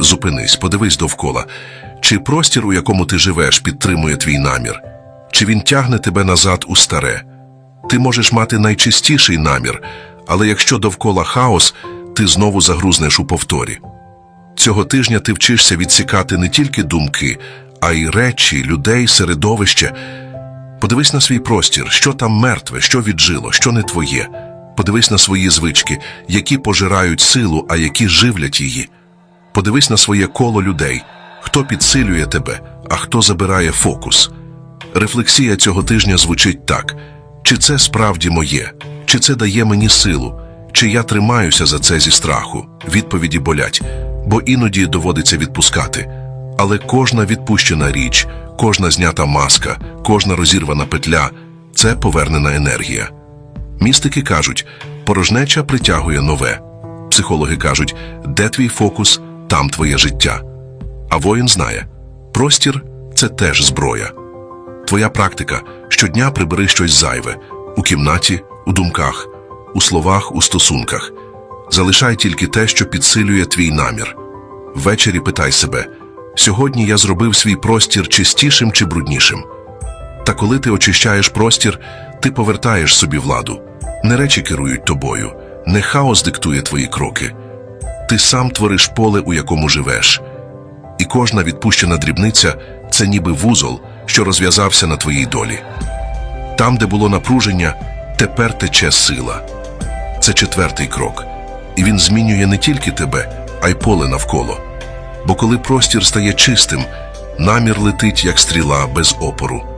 Зупинись, подивись довкола. Чи простір, у якому ти живеш, підтримує твій намір? Чи він тягне тебе назад у старе? Ти можеш мати найчистіший намір, але якщо довкола хаос, ти знову загрузнеш у повторі. Цього тижня ти вчишся відсікати не тільки думки, а й речі, людей, середовище. Подивись на свій простір, що там мертве, що віджило, що не твоє. Подивись на свої звички, які пожирають силу, а які живлять її. Подивись на своє коло людей, хто підсилює тебе, а хто забирає фокус. Рефлексія цього тижня звучить так: чи це справді моє, чи це дає мені силу, чи я тримаюся за це зі страху? Відповіді болять, бо іноді доводиться відпускати. Але кожна відпущена річ, кожна знята маска, кожна розірвана петля це повернена енергія. Містики кажуть, порожнеча притягує нове. Психологи кажуть, де твій фокус, там твоє життя. А воїн знає, простір це теж зброя. Твоя практика щодня прибери щось зайве у кімнаті, у думках, у словах, у стосунках. Залишай тільки те, що підсилює твій намір. Ввечері питай себе: сьогодні я зробив свій простір чистішим чи бруднішим. Та коли ти очищаєш простір, ти повертаєш собі владу. Не речі керують тобою, не хаос диктує твої кроки. Ти сам твориш поле, у якому живеш. І кожна відпущена дрібниця це ніби вузол, що розв'язався на твоїй долі. Там, де було напруження, тепер тече сила. Це четвертий крок. І він змінює не тільки тебе, а й поле навколо. Бо коли простір стає чистим, намір летить, як стріла без опору.